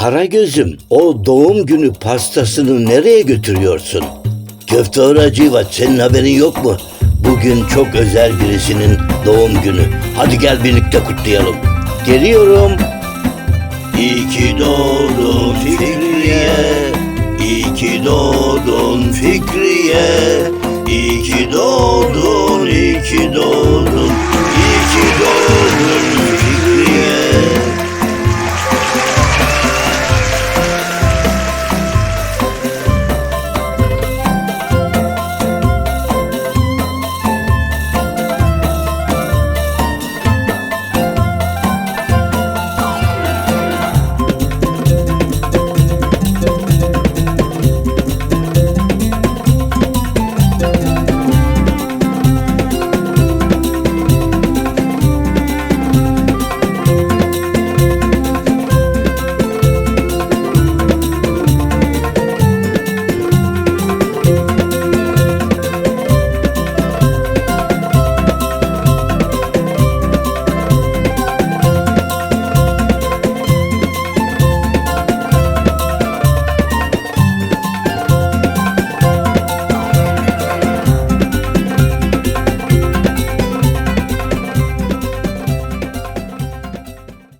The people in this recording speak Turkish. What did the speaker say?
Karagöz'üm o doğum günü pastasını nereye götürüyorsun? Köfte Hacivat senin haberin yok mu? Bugün çok özel birisinin doğum günü. Hadi gel birlikte kutlayalım. Geliyorum. İyi ki doğdun Fikriye İyi ki doğdun Fikriye İyi ki doğdun, iyi ki doğdun